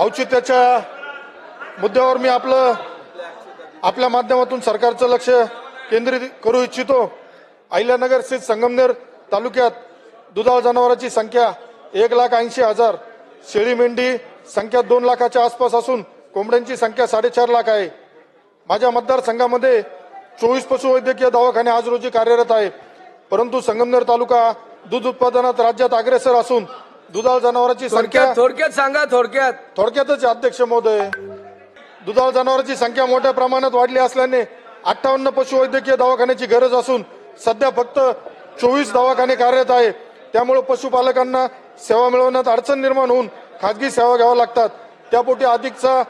औचित्याच्या मुद्द्यावर मी आपलं आपल्या माध्यमातून सरकारचं लक्ष केंद्रित करू इच्छितो. अहिल्यानगर स्थित संगमनेर तालुक्यात दुधाळ जनावरांची संख्या एक लाख ऐंशी हजार. शेळी मेंढी संख्या दोन लाखाच्या आसपास असून कोंबड्यांची संख्या साडेचार लाख आहे. माझ्या मतदारसंघामध्ये चोवीस पशुवैद्यकीय दवाखाने आज रोजी कार्यरत आहे परंतु संगमनेर तालुका दूध उत्पादनात राज्यात अग्रेसर असून दुधाळ जनावरांची संख्या थोडक्यात थोडक्यात सांगा थोडक्यात. थोडक्यातच अध्यक्ष महोदय. दुधाळ जनावरांची संख्या मोठ्या प्रमाणात वाढली असल्याने अठ्ठावन्न पशुवैद्यकीय दवाखान्याची गरज असून सध्या फक्त चोवीस दवाखाने कार्यरत आहे. त्यामुळे पशुपालकांना सेवा मिळवण्यात अडचण निर्माण होऊन खाजगी सेवा घ्याव्या लागतात. त्यापोटी अधिकचा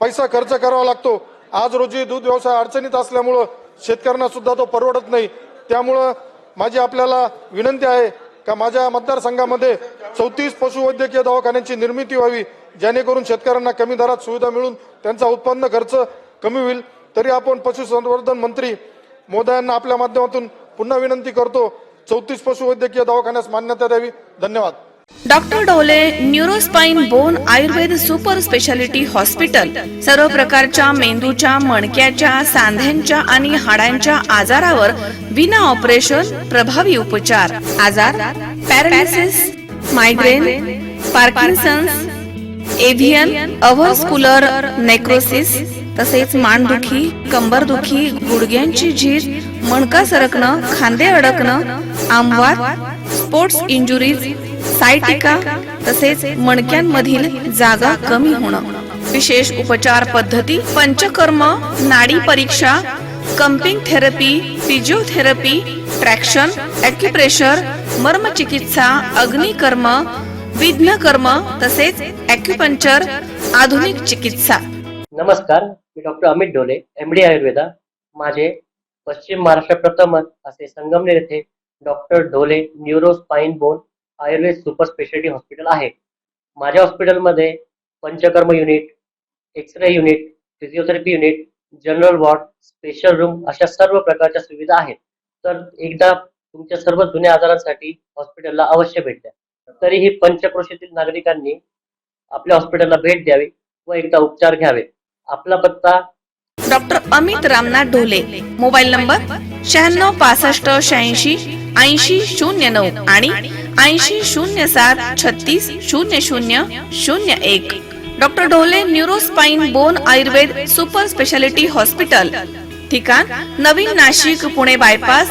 पैसा खर्च करावा लागतो. आज रोजी दूध व्यवसाय अडचणीत असल्यामुळं शेतकऱ्यांना सुद्धा तो परवडत नाही. त्यामुळं माझी आपल्याला विनंती आहे का माझ्या मतदारसंघामध्ये चौतीस पशुवैद्यकीय दवाखान्यांची निर्मिती व्हावी जेणेकरून शेतकऱ्यांना कमी दरात सुविधा मिळून त्यांचा उत्पन्न खर्च कमी होईल. तरी आपण पशुसंवर्धन मंत्री मोदयांना आपल्या माध्यमातून पुन्हा विनंती करतो चौतीस पशुवैद्यकीय दवाखान्यास मान्यता द्यावी. धन्यवाद. Doctor Dole neurospine bone Ayurveda super speciality hospital सर्व प्रकारच्या मेंदूच्या मणक्याच्या सांध्यांच्या आणि हाडांच्या आजारावर विना ऑपरेशन प्रभावी उपचार. आजार paralysis migraine Parkinson's एव्हियन avascular necrosis तसेच मानदुखी कंबरदुखी गुडघ्यांची झीज मणका सरकणं खांदे अडकणं आमवात स्पोर्ट्स इंजुरीज सायटिका तसेच मणक्यांमधील जागा कमी होणं. विशेष उपचार पद्धती पंचकर्म नाडी परीक्षा cupping therapy physiotherapy traction acupressure मर्मचिकित्सा अग्निकर्म विघ्नकर्म तसेच ॲक्युपंक्चर आधुनिक चिकित्सा. नमस्कार मी डॉक्टर अमित डोले एम डी आयुर्वेदा. माझे पश्चिम महाराष्ट्र प्रथमच असे संगमनेर येथे doctor Dole neuro spine bone Ayurveda super speciality hospital आहे. माझ्या हॉस्पिटलमध्ये Panchakarma unit X ray unit physiotherapy unit general ward special room अशा सर्व प्रकारच्या सुविधा आहेत. तर एकदा तुमच्या सर्व जुन्या आजारांसाठी हॉस्पिटलला अवश्य भेट द्या. तरीही पंचक्रोशीतील नागरिकांनी आपल्या हॉस्पिटलला भेट द्यावी व एकदा उपचार घ्यावे. आपला पत्ता doctor Amit Ramnath Dhole mobile number शहाण्णव पासष्ट शहाऐंशी ऐंशी शून्य नऊ आणि ऐंशी शून्य सात छत्तीस शून्य शून्य शून्य एक. Doctor Dhole neurospine bone Ayurveda super speciality hospital ठिकाण नवीन नाशिक पुणे बायपास